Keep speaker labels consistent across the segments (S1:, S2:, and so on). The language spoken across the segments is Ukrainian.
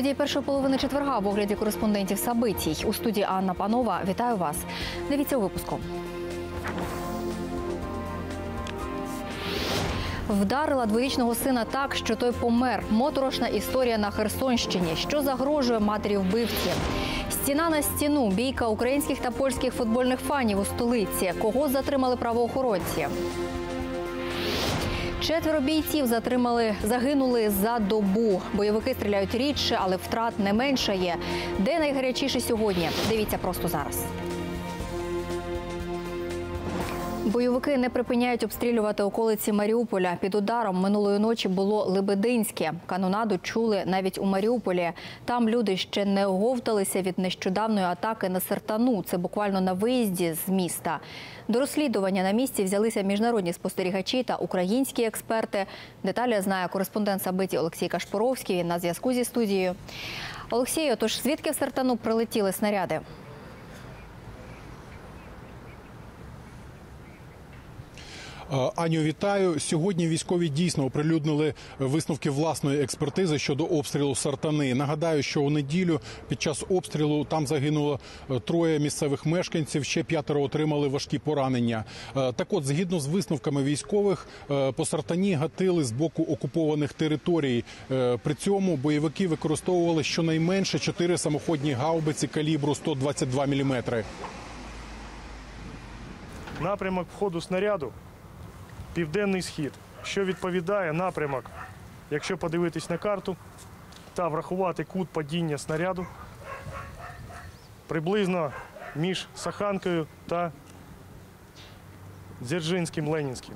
S1: Події першої половини четверга в огляді кореспондентів Сабитій. У студії Анна Панова. Вітаю вас. Дивіться у випуску. Вдарила дворічного сина так, що той помер. Моторошна історія на Херсонщині. Що загрожує матері вбивці? Стіна на стіну. Бійка українських та польських футбольних фанів у столиці. Кого затримали правоохоронці? Четверо бійців затримали, загинули за добу. Бойовики стріляють рідше, але втрат не менше є. Де найгарячіше сьогодні? Дивіться просто зараз. Бойовики не припиняють обстрілювати околиці Маріуполя. Під ударом минулої ночі було Лебединське. Канонаду чули навіть у Маріуполі. Там люди ще не оговталися від нещодавної атаки на Сертану. Це буквально на виїзді з міста. До розслідування на місці взялися міжнародні спостерігачі та українські експерти. Деталі знає кореспондент Сабиті Олексій Кашпоровський. На зв'язку зі студією. Олексію, тож звідки в Сертану прилетіли снаряди?
S2: Аню, вітаю. Сьогодні військові дійсно оприлюднили висновки власної експертизи щодо обстрілу сартани. Нагадаю, що у неділю під час обстрілу там загинуло е, троє місцевих мешканців. Ще п'ятеро отримали важкі поранення. Е, Так, от, згідно з висновками військових, е, по сартані гатили з боку окупованих територій. Е, При цьому бойовики використовували щонайменше чотири самоходні гаубиці калібру 122 мм.
S3: Напрямок входу снаряду південний схід, що відповідає напрямок, якщо подивитись на карту та врахувати кут падіння снаряду приблизно між Саханкою та Дзержинським Ленінським.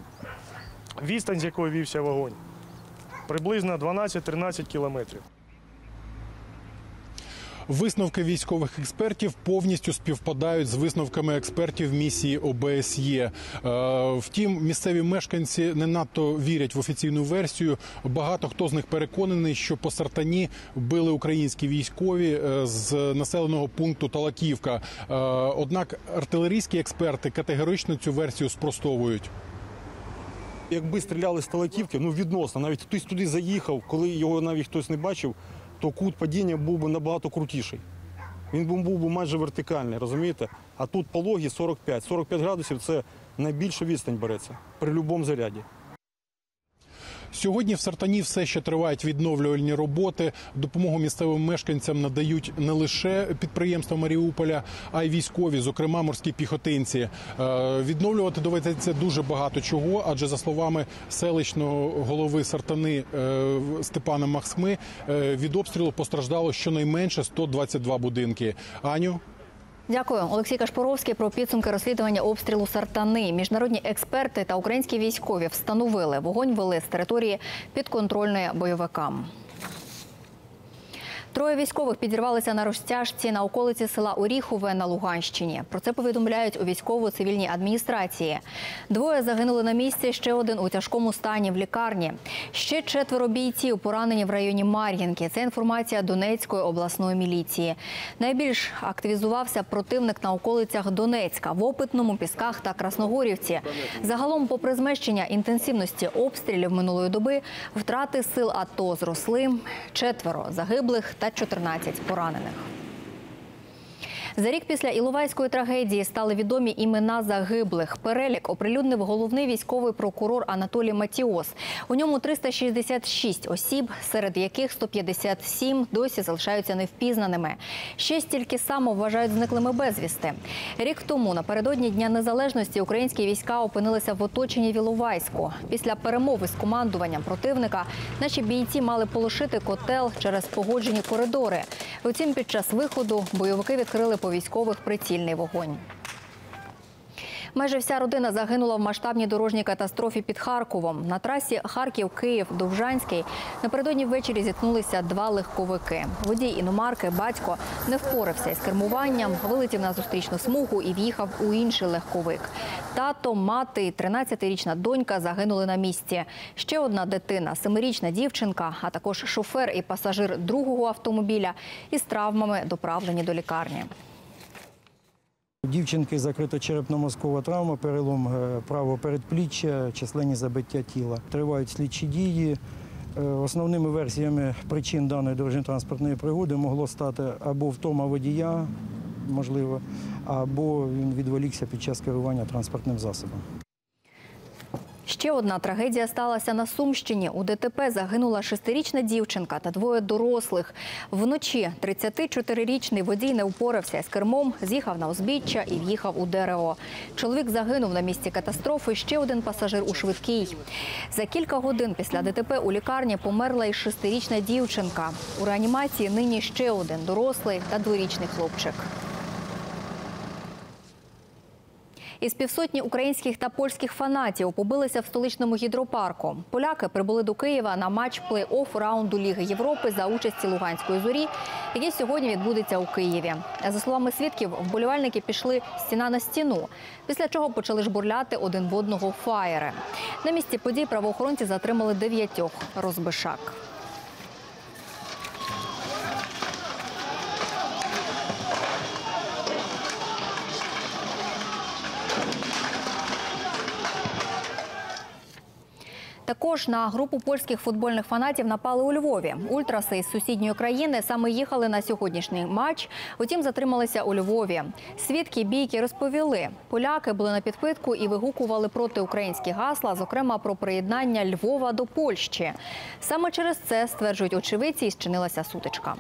S3: Відстань, з якої вівся вогонь, приблизно 12-13 кілометрів.
S2: Висновки військових експертів повністю співпадають з висновками експертів місії ОБСЄ. Е, Втім, місцеві мешканці не надто вірять в офіційну версію. Багато хто з них переконаний, що по сартані били українські військові е, з населеного пункту Талаківка. Е, Однак артилерійські експерти категорично цю версію спростовують.
S4: Якби стріляли з талаківки, ну відносно, навіть хтось туди заїхав, коли його навіть хтось не бачив, то кут падіння був би набагато крутіший. Він був, би майже вертикальний, розумієте? А тут пологі 45. 45 градусів це найбільша відстань береться при будь-якому заряді.
S2: Сьогодні в Сартані все ще тривають відновлювальні роботи. Допомогу місцевим мешканцям надають не лише підприємства Маріуполя, а й військові, зокрема морські піхотинці. Е, Відновлювати доведеться дуже багато чого, адже за словами селищного голови Сартани е, Степана Махсми, е, від обстрілу постраждало щонайменше 122 будинки. Аню.
S1: Дякую, Олексій Кашпоровський про підсумки розслідування обстрілу Сартани. Міжнародні експерти та українські військові встановили вогонь вели з території підконтрольної бойовикам. Троє військових підірвалися на розтяжці на околиці села Оріхове на Луганщині. Про це повідомляють у військово-цивільній адміністрації. Двоє загинули на місці, ще один у тяжкому стані в лікарні. Ще четверо бійців поранені в районі Мар'їнки. Це інформація Донецької обласної міліції. Найбільш активізувався противник на околицях Донецька в Опитному, Пісках та Красногорівці. Загалом, попри змещення інтенсивності обстрілів минулої доби, втрати сил АТО зросли четверо загиблих та 14 поранених. За рік після Іловайської трагедії стали відомі імена загиблих. Перелік оприлюднив головний військовий прокурор Анатолій Матіос. У ньому 366 осіб, серед яких 157 досі залишаються невпізнаними. Ще стільки само вважають зниклими безвісти. Рік тому, напередодні Дня Незалежності, українські війська опинилися в оточенні в Іловайську. Після перемови з командуванням противника наші бійці мали полишити котел через погоджені коридори. Втім, під час виходу бойовики відкрили по військових прицільний вогонь. Майже вся родина загинула в масштабній дорожній катастрофі під Харковом. На трасі Харків-Київ-Довжанський напередодні ввечері зіткнулися два легковики. Водій іномарки, батько, не впорався із кермуванням, вилетів на зустрічну смугу і в'їхав у інший легковик. Тато, мати і 13-річна донька загинули на місці. Ще одна дитина, семирічна дівчинка, а також шофер і пасажир другого автомобіля із травмами доправлені до лікарні.
S5: Дівчинки закрита черепно-мозкова травма, перелом е, правого передпліччя, численні забиття тіла. Тривають слідчі дії. Е, Основними версіями причин даної дорожньо-транспортної пригоди могло стати або втома водія, можливо, або він відволікся під час керування транспортним засобом.
S1: Ще одна трагедія сталася на Сумщині. У ДТП загинула шестирічна дівчинка та двоє дорослих. Вночі 34-річний водій не впорався з кермом, з'їхав на узбіччя і в'їхав у дерево. Чоловік загинув на місці катастрофи. Ще один пасажир у швидкій. За кілька годин після ДТП у лікарні померла і шестирічна дівчинка. У реанімації нині ще один дорослий та дворічний хлопчик. Із півсотні українських та польських фанатів побилися в столичному гідропарку. Поляки прибули до Києва на матч плей-офф раунду Ліги Європи за участі Луганської зорі, який сьогодні відбудеться у Києві. За словами свідків, вболівальники пішли стіна на стіну, після чого почали жбурляти один в одного фаєри. На місці подій правоохоронці затримали дев'ятьох розбишак. Також на групу польських футбольних фанатів напали у Львові. Ультраси із сусідньої країни саме їхали на сьогоднішній матч. Утім, затрималися у Львові. Свідки бійки розповіли, поляки були на підпитку і вигукували проти українські гасла, зокрема про приєднання Львова до Польщі. Саме через це стверджують очевидці, і зчинилася сутичка.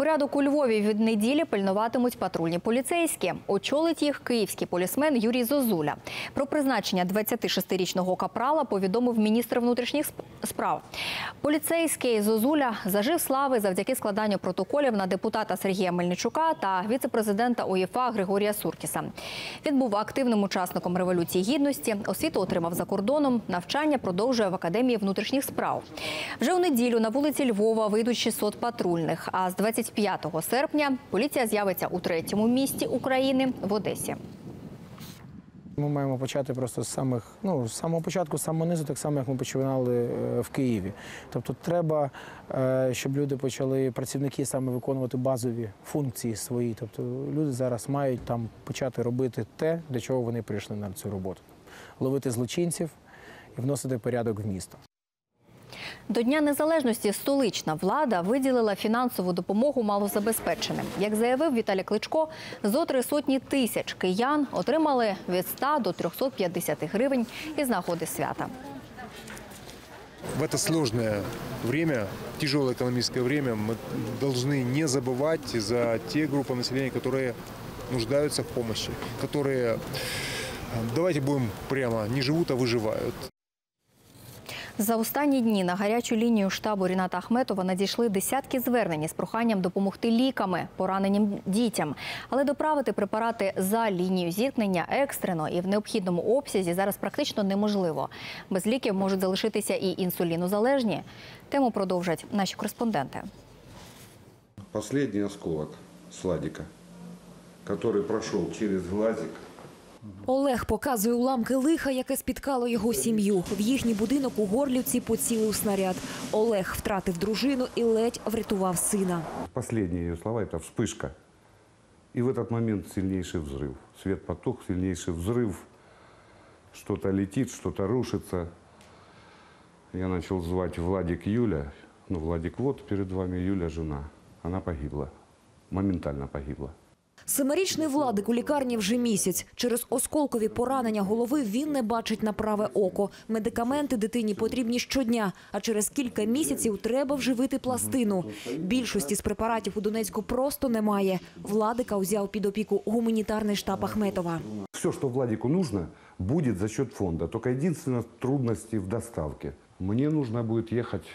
S1: Порядок у Львові від неділі пильнуватимуть патрульні поліцейські. Очолить їх київський полісмен Юрій Зозуля. Про призначення 26-річного капрала повідомив міністр внутрішніх справ. Поліцейський Зозуля зажив слави завдяки складанню протоколів на депутата Сергія Мельничука та віцепрезидента УЄФА Григорія Суркіса. Він був активним учасником революції гідності. Освіту отримав за кордоном. Навчання продовжує в академії внутрішніх справ. Вже у неділю на вулиці Львова вийдуть 600 патрульних. А з 25 серпня поліція з'явиться у третьому місті України в Одесі.
S6: Ми маємо почати просто з самих, ну, з самого початку, з самого низу, так само, як ми починали е, в Києві. Тобто треба, е, щоб люди почали, працівники саме виконувати базові функції свої. Тобто люди зараз мають там почати робити те, для чого вони прийшли на цю роботу. Ловити злочинців і вносити порядок в місто.
S1: До Дня Незалежності столична влада виділила фінансову допомогу малозабезпеченим. Як заявив Віталій Кличко, зо три сотні тисяч киян отримали від 100 до 350 гривень із нагоди свята.
S7: в это сложное время, тяжелое экономическое время, мы должны не забывать за те группы населения, которые нуждаются в помощи, которые, э, давайте будем прямо, не живут, а выживают.
S1: За останні дні на гарячу лінію штабу Ріната Ахметова надійшли десятки звернень з проханням допомогти ліками пораненим дітям. Але доправити препарати за лінію зіткнення екстрено і в необхідному обсязі зараз практично неможливо. Без ліків можуть залишитися і інсулінозалежні. Тему продовжать наші кореспонденти.
S8: Последний осколок сладика, который прошел через глазик,
S9: Олег показує уламки лиха, яке спіткало його сім'ю. В їхній будинок у Горлівці поцілив снаряд. Олег втратив дружину і ледь врятував сина.
S10: Последние ее слова – это вспышка. И в этот момент сильнейший взрыв. Свет потух, сильнейший взрыв. Что-то летит, что-то рушится. Я начал звать Владик Юля. Ну, Владик вот перед вами, Юля жена. Она погибла. Моментально погибла.
S9: Семирічний Владик у лікарні вже місяць. Через осколкові поранення голови він не бачить на праве око. Медикаменти дитині потрібні щодня, а через кілька місяців треба вживити пластину. Більшості з препаратів у Донецьку просто немає. Владика взяв під опіку гуманітарний штаб Ахметова.
S10: Все, что Владику нужно, будет за счет фонда. Только единственное трудности в доставке. Мне нужно будет ехать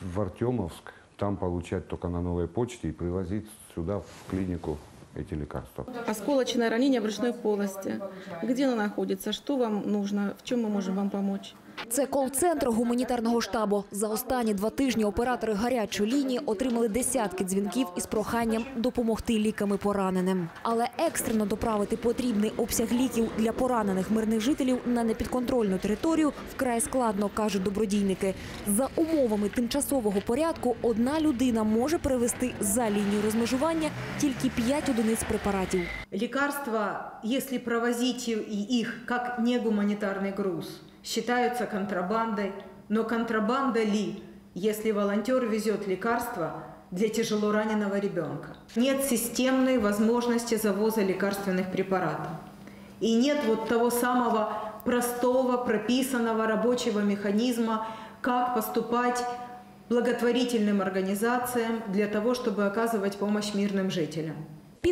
S10: в, Артемовск, там получать только на новой почте и привозить сюда, в клинику, эти лекарства.
S11: Осколочное ранение в брюшной полости. Где оно находится? Что вам нужно? В чем мы можем вам помочь?
S9: Це кол-центр гуманітарного штабу. За останні два тижні оператори гарячої лінії отримали десятки дзвінків із проханням допомогти ліками пораненим. Але екстрено доправити потрібний обсяг ліків для поранених мирних жителів на непідконтрольну територію вкрай складно, кажуть добродійники. За умовами тимчасового порядку одна людина може перевести за лінію розмежування тільки 5 одиниць препаратів.
S12: Лекарства, если провозить и их как негуманитарный груз, считаются контрабандой но контрабанда ли, если волонтер везет лекарства для тяжело раненого ребенка? Нет системной возможности завоза лекарственных препаратов. И нет вот того самого простого, прописанного рабочего механизма, как поступать благотворительным организациям для того, чтобы оказывать помощь мирным жителям.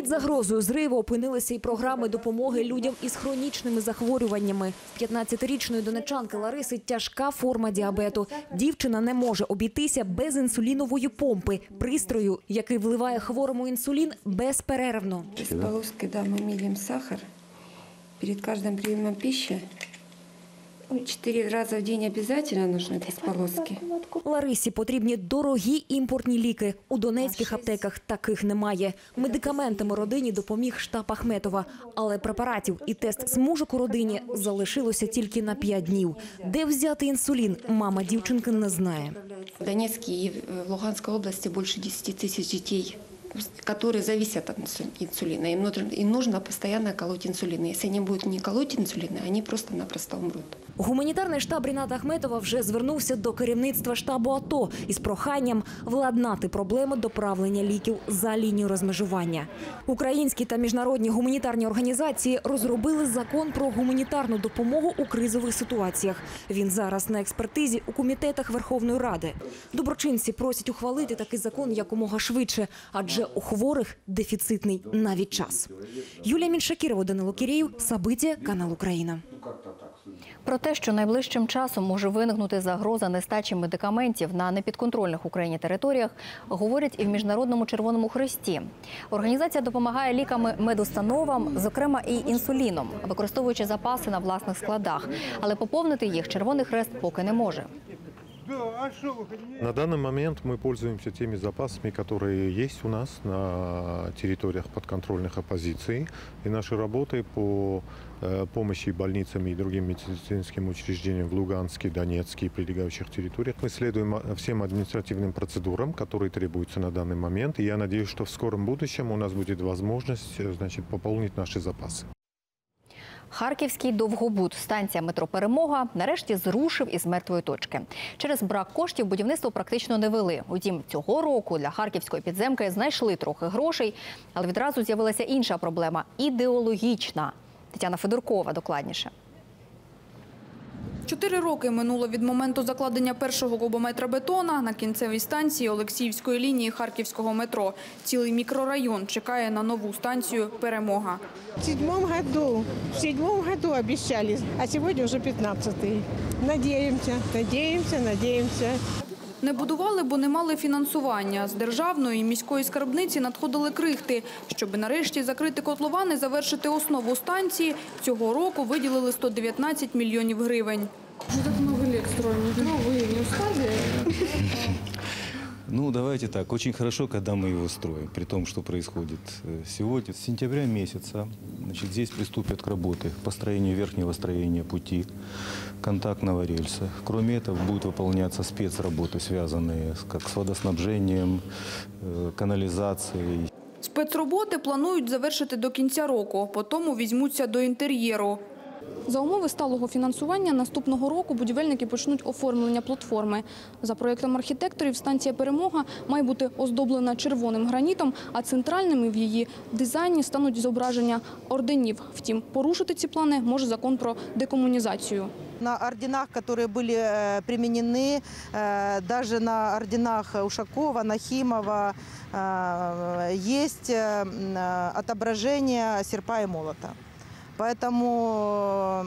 S9: Під загрозою зриву опинилися і програми допомоги людям із хронічними захворюваннями. 15-річної донечанки Лариси тяжка форма діабету. Дівчина не може обійтися без інсулінової помпи, пристрою, який вливає хворому інсулін безперервно.
S13: З полоски да, ми міряємо сахар перед кожним прийомом пищи. Ну, Четыре раза в день обязательно нужны без полоски.
S9: Ларисі потрібні дорогі імпортні ліки. У донецьких аптеках таких немає. Медикаментами родині допоміг штаб Ахметова. Але препаратів і тест смужок у родині залишилося тільки на 5 днів. Де взяти інсулін, мама дівчинки не знає.
S13: В Донецке и в Луганской области больше 10 тысяч детей, которые зависят от инсу- инсулина. Им нужно, им нужно постоянно колоть инсулин. Если они будут не колоть инсулин, они просто-напросто умрут.
S9: Гуманітарний штаб Ріната Ахметова вже звернувся до керівництва штабу АТО із проханням владнати проблеми доправлення ліків за лінію розмежування. Українські та міжнародні гуманітарні організації розробили закон про гуманітарну допомогу у кризових ситуаціях. Він зараз на експертизі у комітетах Верховної Ради. Доброчинці просять ухвалити такий закон якомога швидше, адже у хворих дефіцитний навіть час. Юлія Міншакірова, Данило Кірєєв, Сабиття, канал Україна.
S1: Про те, що найближчим часом може виникнути загроза нестачі медикаментів на непідконтрольних Україні територіях, говорять і в Міжнародному Червоному Хресті. Організація допомагає ліками медустановам, зокрема і інсуліном, використовуючи запаси на власних складах. Але поповнити їх Червоний Хрест поки не може.
S14: На данный момент мы пользуемся теми запасами, которые есть у нас на территориях подконтрольных оппозиции. И наши работы по э, помощи больницам и другим медицинским учреждениям в Луганске, Донецке и прилегающих территориях мы следуем а, всем административным процедурам, которые требуются на данный момент. И я надеюсь, что в скором будущем у нас будет возможность э, значит, пополнить наши запасы.
S1: Харківський довгобуд, станція метро Перемога, нарешті зрушив із мертвої точки. Через брак коштів будівництво практично не вели. Утім, цього року для харківської підземки знайшли трохи грошей, але відразу з'явилася інша проблема ідеологічна. Тетяна Федоркова докладніше.
S15: Чотири роки минуло від моменту закладення першого кубометра бетона на кінцевій станції Олексіївської лінії Харківського метро. Цілий мікрорайон чекає на нову станцію «Перемога».
S16: В сьомому году, в сьомому году обіцяли, а сегодня уже пятнадцатый. Надеемся, надеемся, надеемся.
S15: Не будували, бо не мали фінансування. З державної і міської скарбниці надходили крихти. Щоби нарешті закрити котлован і завершити основу станції, цього року виділили 119 мільйонів гривень.
S11: Вже так багато лет строїмо метро, вы не устали?
S17: Ну, давайте так. Очень хорошо, когда мы его строим, при том, что происходит э, сегодня. С сентября месяца значит, здесь приступят к работе по строению верхнего строения пути, контактного рельса. Кроме этого, будут выполняться спецработы, связанные с, как с водоснабжением, э, канализацией,
S15: Спецроботи планують завершити до кінця року, потім візьмуться до інтер'єру. За умови сталого фінансування наступного року будівельники почнуть оформлення платформи. За проєктом архітекторів, станція «Перемога» має бути оздоблена червоним гранітом, а центральними в її дизайні стануть зображення орденів. Втім, порушити ці плани може закон про декомунізацію.
S18: На орденах, которые были э, применены, э, даже на орденах Ушакова, Нахимова, э, есть э, м, э, отображение серпа и молота. Поэтому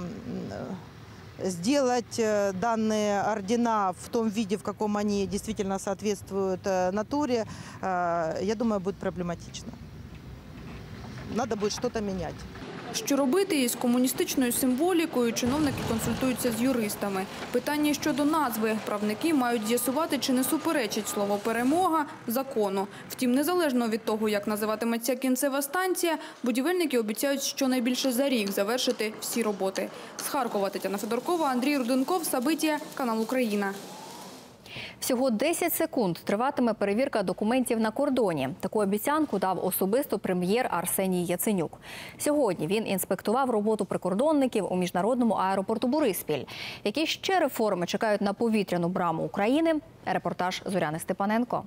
S18: э, сделать э, данные ордена в том виде, в каком они действительно соответствуют э, натуре, я думаю, будет проблематично. Надо будет что-то менять.
S15: Що робити із комуністичною символікою, чиновники консультуються з юристами. Питання щодо назви правники мають з'ясувати, чи не суперечить слово «перемога» закону. Втім, незалежно від того, як називатиметься кінцева станція, будівельники обіцяють щонайбільше за рік завершити всі роботи. З Харкова Тетяна Федоркова, Андрій Руденков, Сабитія, канал Україна.
S1: Всього 10 секунд триватиме перевірка документів на кордоні. Таку обіцянку дав особисто прем'єр Арсеній Яценюк. Сьогодні він інспектував роботу прикордонників у міжнародному аеропорту Бориспіль. Які ще реформи чекають на повітряну браму України? Репортаж Зоряни Степаненко.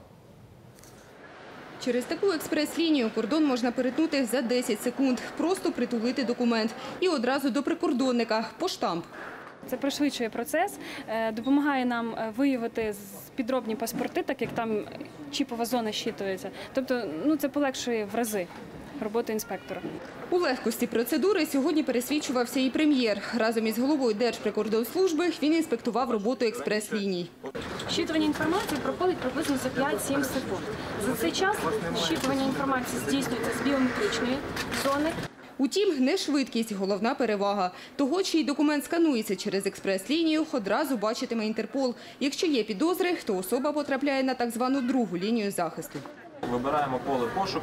S19: Через таку експрес-лінію кордон можна перетнути за 10 секунд. Просто притулити документ. І одразу до прикордонника по штамп.
S20: Це пришвидшує процес, е, допомагає нам е, виявити підробні паспорти, так як там чіпова зона щитується. Тобто, ну це полегшує в рази роботу інспектора.
S19: У легкості процедури сьогодні пересвідчувався і прем'єр. Разом із головою Держприкордонслужби він інспектував роботу експрес-ліній.
S20: Щитування інформації проходить приблизно за 5-7 секунд. За цей час щитування інформації здійснюється з біометричної зони.
S19: Утім, не швидкість – головна перевага. Того, чий документ сканується через експрес-лінію, одразу бачитиме Інтерпол. Якщо є підозри, то особа потрапляє на так звану другу лінію захисту.
S21: Вибираємо поле пошук.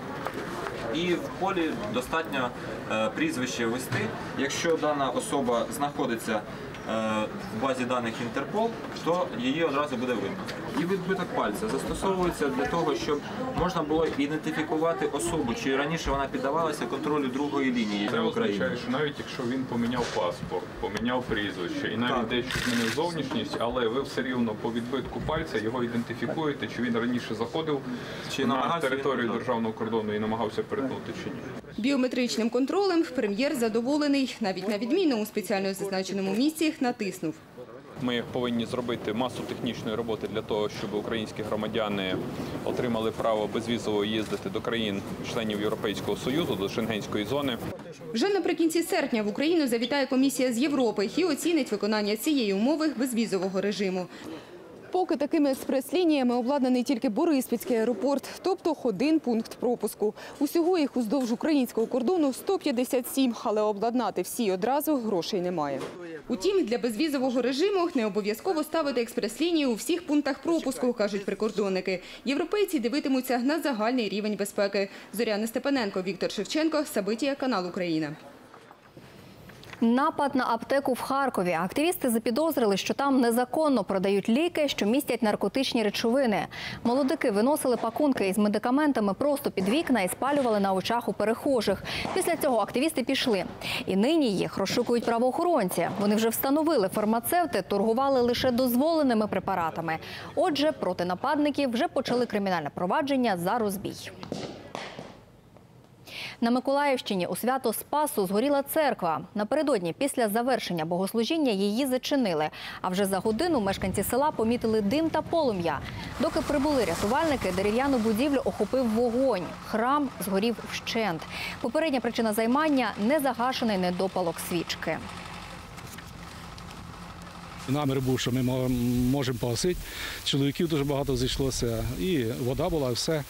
S21: І в полі достатньо е, прізвище ввести. Якщо дана особа знаходиться в базі даних Інтерпол, то її одразу буде видно. І відбиток пальця застосовується для того, щоб можна було ідентифікувати особу, чи раніше вона піддавалася контролю другої лінії
S22: Це означає, що навіть якщо він поміняв паспорт, поміняв прізвище і навіть дещо змінив зовнішність, але ви все рівно по відбитку пальця його ідентифікуєте, чи він раніше заходив
S21: Чи
S22: на територію державного кордону і намагався перетнути чи ні.
S19: Біометричним контролем прем'єр задоволений. Навіть на відмінному спеціально зазначеному місці натиснув.
S22: Ми повинні зробити масу технічної роботи для того, щоб українські громадяни отримали право безвізово їздити до країн-членів Європейського Союзу, до Шенгенської зони.
S19: Вже наприкінці серпня в Україну завітає комісія з Європи і оцінить виконання цієї умови безвізового режиму. Поки такими експрес-лініями обладнаний тільки Бориспільський аеропорт, тобто один пункт пропуску. Усього їх уздовж українського кордону 157, але обладнати всі одразу грошей немає. Утім, для безвізового режиму не обов'язково ставити експрес-лінію у всіх пунктах пропуску, кажуть прикордонники. Європейці дивитимуться на загальний рівень безпеки. Зоряна Степаненко, Віктор Шевченко, Сабитія, канал Україна.
S1: Напад на аптеку в Харкові. Активісти запідозрили, що там незаконно продають ліки, що містять наркотичні речовини. Молодики виносили пакунки із медикаментами просто під вікна і спалювали на очах у перехожих. Після цього активісти пішли. І нині їх розшукують правоохоронці. Вони вже встановили, фармацевти торгували лише дозволеними препаратами. Отже, проти нападників вже почали кримінальне провадження за розбій. На Миколаївщині у свято Спасу згоріла церква. Напередодні після завершення богослужіння її зачинили. А вже за годину мешканці села помітили дим та полум'я. Доки прибули рятувальники, дерев'яну будівлю охопив вогонь. Храм згорів вщент. Попередня причина займання незагашений недопалок свічки.
S23: Намір був, що ми можемо погасити. Чоловіків дуже багато зійшлося, і вода була, і все.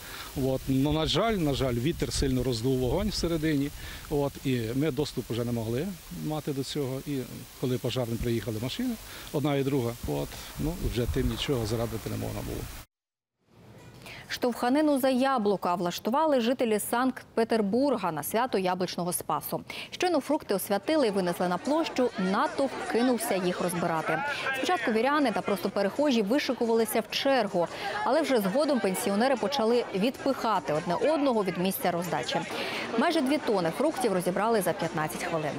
S23: От. Но, на жаль, на жаль, вітер сильно роздув вогонь всередині. От. І ми доступ вже не могли мати до цього. І коли пожарні приїхали машини, одна і друга, от, ну, вже тим нічого зарадити не можна було.
S1: Штовханину за яблука влаштували жителі Санкт-Петербурга на свято яблучного спасу. Щойно фрукти освятили і винесли на площу, натовп кинувся їх розбирати. Спочатку віряни та просто перехожі вишикувалися в чергу, але вже згодом пенсіонери почали відпихати одне одного від місця роздачі. Майже дві тони фруктів розібрали за 15 хвилин.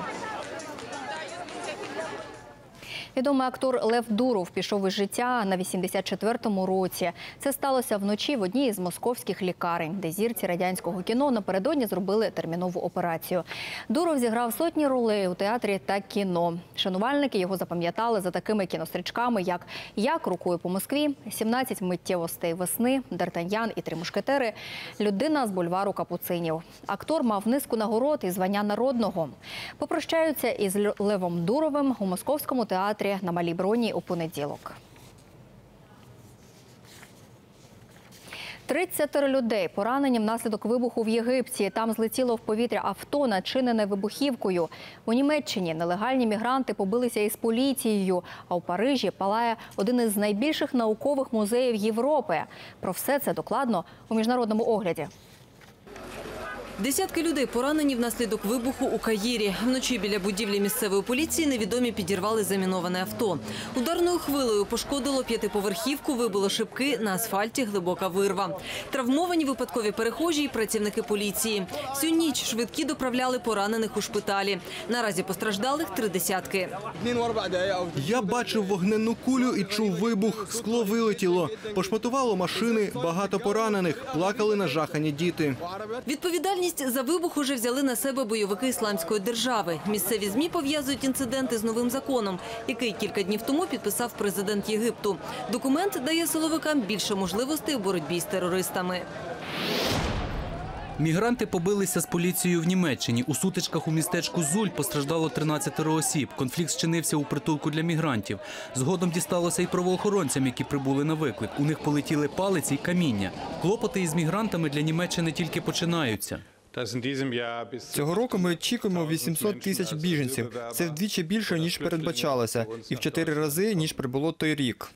S1: Відомий актор Лев Дуров пішов із життя на 84-му році. Це сталося вночі в одній із московських лікарень, де зірці радянського кіно напередодні зробили термінову операцію. Дуров зіграв сотні ролей у театрі та кіно. Шанувальники його запам'ятали за такими кінострічками, як Як рукою по Москві, 17 миттєвостей весни, Д'Артаньян і три мушкетери, людина з бульвару Капуцинів. Актор мав низку нагород і звання народного. Попрощаються із Левом Дуровим у московському театрі на Малій Броні у понеділок. 30 людей поранені внаслідок вибуху в Єгипті. Там злетіло в повітря авто, начинене вибухівкою. У Німеччині нелегальні мігранти побилися із поліцією. А у Парижі палає один із найбільших наукових музеїв Європи. Про все це докладно у міжнародному огляді.
S24: Десятки людей поранені внаслідок вибуху у Каїрі. Вночі біля будівлі місцевої поліції невідомі підірвали заміноване авто. Ударною хвилею пошкодило п'ятиповерхівку, вибило шибки, на асфальті глибока вирва. Травмовані випадкові перехожі і працівники поліції. Всю ніч швидкі доправляли поранених у шпиталі. Наразі постраждалих три десятки.
S25: Я бачив вогненну кулю і чув вибух. Скло вилетіло. Пошматувало машини, багато поранених. Плакали нажахані діти.
S24: Відповідальність за вибух уже взяли на себе бойовики ісламської держави. Місцеві змі пов'язують інциденти з новим законом, який кілька днів тому підписав президент Єгипту. Документ дає силовикам більше можливостей у боротьбі з терористами.
S26: Мігранти побилися з поліцією в Німеччині. У сутичках у містечку Зуль постраждало 13 осіб. Конфлікт зчинився у притулку для мігрантів. Згодом дісталося і правоохоронцям, які прибули на виклик. У них полетіли палиці й каміння. Клопоти із мігрантами для Німеччини тільки починаються.
S27: Цього року ми очікуємо 800 тисяч біженців. Це вдвічі більше ніж передбачалося, і в чотири рази ніж прибуло той рік.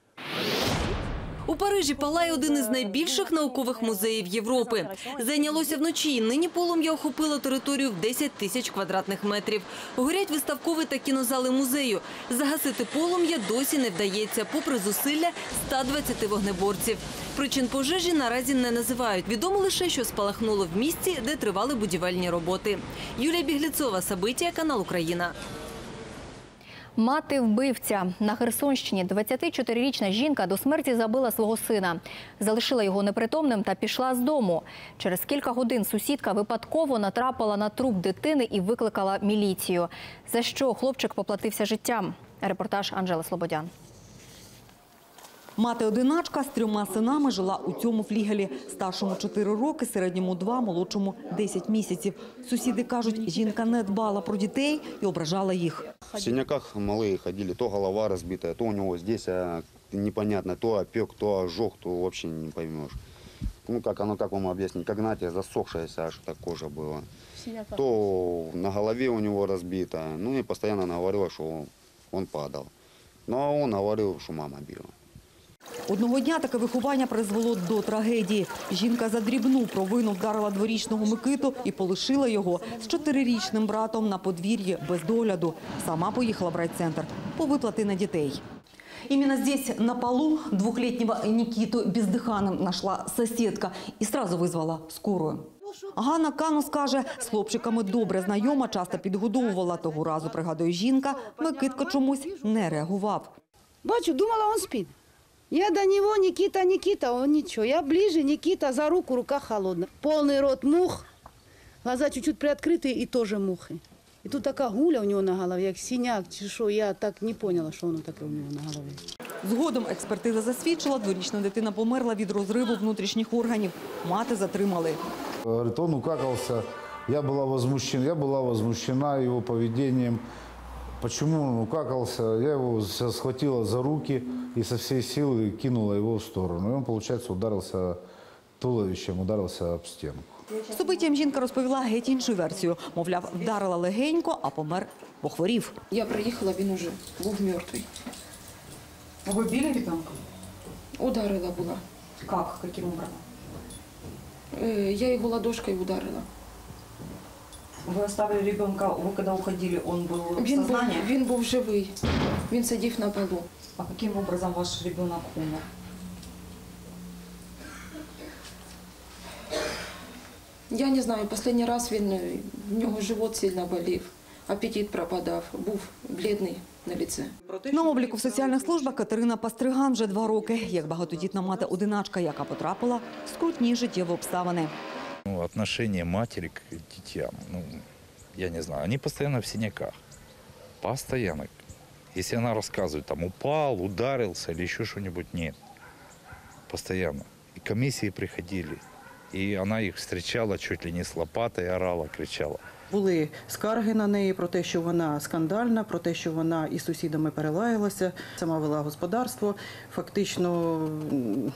S24: У Парижі палає один із найбільших наукових музеїв Європи. Зайнялося вночі. Нині полум'я охопило територію в 10 тисяч квадратних метрів. Горять виставкові та кінозали музею. Загасити полум'я досі не вдається, попри зусилля 120 вогнеборців. Причин пожежі наразі не називають. Відомо лише, що спалахнуло в місці, де тривали будівельні роботи. Юлія Бігліцова, Сабиття, канал Україна.
S1: Мати вбивця на Херсонщині 24-річна жінка до смерті забила свого сина, залишила його непритомним та пішла з дому. Через кілька годин сусідка випадково натрапила на труп дитини і викликала міліцію. За що хлопчик поплатився життям? Репортаж Анжела Слободян.
S28: Мати-одиначка з трьома синами жила у цьому флігелі. Старшому 4 роки, середньому 2, молодшому 10 місяців. Сусіди кажуть, жінка не дбала про дітей і ображала їх.
S29: В синяках малые ходили, то голова разбитая, то у него здесь а, непонятно, то опек, то ожог, то вообще не поймешь. Ну, как оно, как вам объяснить, как, знаете, засохшаяся аж так кожа была. То на голове у него разбито, ну и постоянно она говорила, что он падал. Ну, а он говорил, что мама била.
S28: Одного дня таке виховання призвело до трагедії. Жінка за дрібну провину вдарила дворічного Микиту і полишила його з чотирирічним братом на подвір'ї без догляду. Сама поїхала в райцентр по виплати на дітей. Именно здесь, на полу, двухлетнего Никиту бездыханным нашла соседка и сразу вызвала скорую. Ганна Канус каже, з хлопчиками добре знайома, часто підгодовувала. Того разу, пригадує жінка, Микитко чомусь не реагував.
S30: Бачу, думала, он спит. Я до него, Никита, Никита, он ничего. Я ближе, Никита, за руку, рука холодная. Полный рот мух, глаза чуть-чуть приоткрытые и тоже мухи. И тут такая гуля у него на голове, як синяк, чи що. Я так не поняла, що воно таке у нього на голові.
S28: Згодом експертиза засвідчила, дворічна дитина померла від розриву внутрішніх органів. Мати затримали.
S31: Говорит, он укакался, я была возмущена, я была возмущена его поведением. Почему он укакался? Я его схватила за руки и со всей силы кинула его в сторону. И он, получается, ударился туловищем, ударился об стенку.
S28: Собиттям жінка розповіла геть іншу версію. Мовляв, вдарила легенько, а помер, бо хворів.
S32: Я приїхала, він уже був мертвий. Ви били ребенка? Ударила була.
S28: Как? Каким образом?
S32: Е, Я його ладошкою ударила.
S28: Вы оставили ребенка, вы когда уходили, он был в
S32: Він був,
S28: сознании?
S32: він був живий. Він сидів на полу.
S28: А каким образом ваш ребенок умер?
S32: Я не знаю, останній раз він, е, в нього живот сильно болів, апетит пропадав, був блідний на лице.
S28: На обліку в соціальних службах Катерина Пастриган вже два роки, як багатодітна мати-одиначка, яка потрапила в скрутні життєві обставини.
S33: Ну, отношение матери к детям, ну, я не знаю, они постоянно в синяках. Постоянно. Если она рассказывает, там, упал, ударился или еще что-нибудь, нет. Постоянно. И комиссии приходили, и она их встречала чуть ли не с лопатой, орала, кричала.
S34: Були скарги на неї про те, що вона скандальна, про те, що вона із сусідами перелаялася, сама вела господарство. Фактично,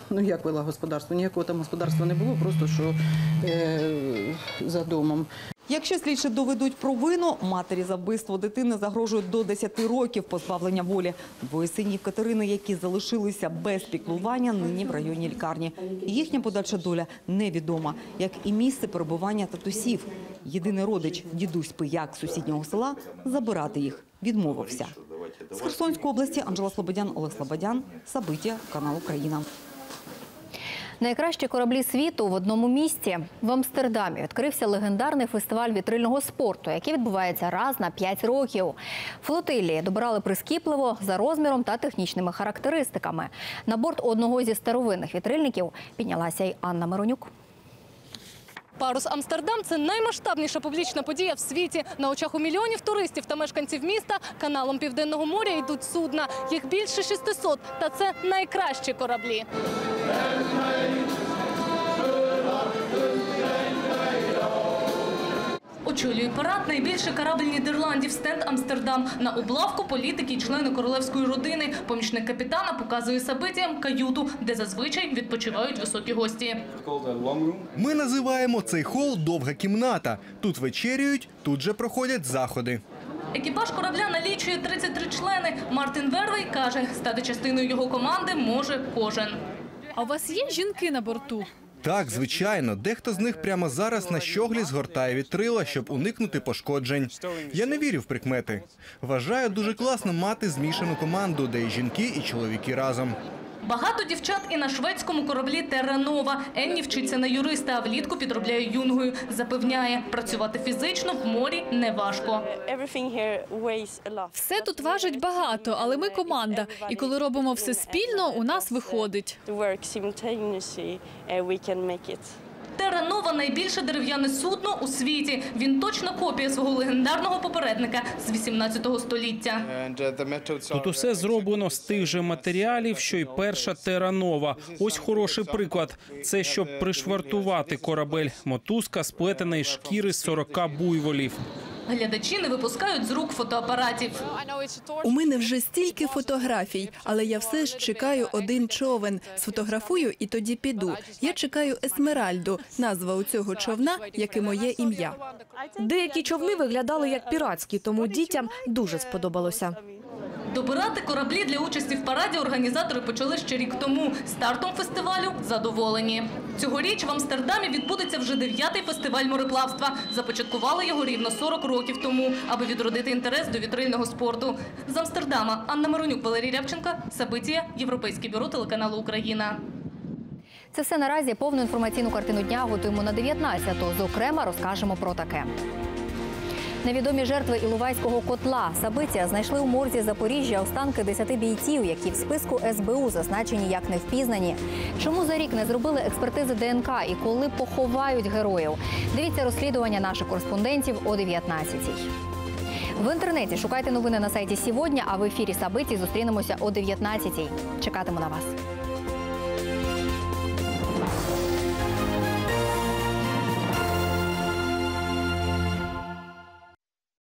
S34: ну як вела господарство? Ніякого там господарства не було, просто що е, за домом.
S28: Якщо слідчі доведуть провину, матері за вбивство дитини загрожують до 10 років позбавлення волі. Двоє синів Катерини, які залишилися без піклування, нині в районній лікарні. Їхня подальша доля невідома, як і місце перебування татусів. Єдиний родич, дідусь Пияк сусіднього села, забирати їх відмовився. З Херсонської області Анжела Слободян, Олег Слободян, Сабиття, канал Україна.
S1: Найкращі кораблі світу в одному місті в Амстердамі відкрився легендарний фестиваль вітрильного спорту, який відбувається раз на 5 років. Флотилії добирали прискіпливо за розміром та технічними характеристиками. На борт одного зі старовинних вітрильників піднялася й Анна Миронюк.
S35: Парус Амстердам це наймасштабніша публічна подія в світі. На очах у мільйонів туристів та мешканців міста каналом Південного моря йдуть судна. Їх більше 600, та це найкращі кораблі. Очолює парад найбільший корабль Нідерландів стенд Амстердам. На облавку політики й члени королевської родини. Помічник капітана показує сабитіям каюту, де зазвичай відпочивають високі гості.
S25: Ми називаємо цей хол довга кімната. Тут вечеряють, тут же проходять заходи.
S35: Екіпаж корабля налічує 33 члени. Мартин Вервей каже, стати частиною його команди може кожен. А у вас є жінки на борту?
S25: Так, звичайно, дехто з них прямо зараз на щоглі згортає вітрила, щоб уникнути пошкоджень. Я не вірю в прикмети. Вважаю дуже класно мати змішану команду, де і жінки, і чоловіки разом.
S35: Багато дівчат і на шведському кораблі Теранова. Енні вчиться на юриста, а влітку підробляє юнгою. Запевняє, працювати фізично в морі не важко.
S36: Все тут важить багато, але ми команда. І коли робимо все спільно, у нас виходить.
S35: Терранова – найбільше дерев'яне судно у світі. Він точно копія свого легендарного попередника з 18 століття.
S37: Тут усе зроблено з тих же матеріалів, що й перша теранова. Ось хороший приклад. Це щоб пришвартувати корабель. Мотузка сплетена із шкіри 40 буйволів.
S35: Глядачі не випускають з рук фотоапаратів.
S38: У мене вже стільки фотографій, але я все ж чекаю один човен. Сфотографую і тоді піду. Я чекаю Есмеральду, назва у цього човна, як і моє ім'я.
S39: Деякі човни виглядали як піратські, тому дітям дуже сподобалося.
S35: Добирати кораблі для участі в параді організатори почали ще рік тому. Стартом фестивалю задоволені. Цьогоріч в Амстердамі відбудеться вже дев'ятий фестиваль мореплавства. Започаткували його рівно 40 років тому, аби відродити інтерес до вітрильного спорту. З Амстердама Анна Миронюк, Валерій Рябченка, Сабитія, Європейське бюро телеканалу Україна.
S1: Це все наразі повну інформаційну картину дня готуємо на 19-ту. Зокрема, розкажемо про таке. Невідомі жертви Іловайського котла Сабиція знайшли у морзі Запоріжжя останки 10 бійців, які в списку СБУ зазначені як невпізнані. Чому за рік не зробили експертизи ДНК і коли поховають героїв? Дивіться розслідування наших кореспондентів о 19-й. В інтернеті шукайте новини на сайті сьогодні, а в ефірі Сабиці зустрінемося о 19-й. Чекатиму на вас.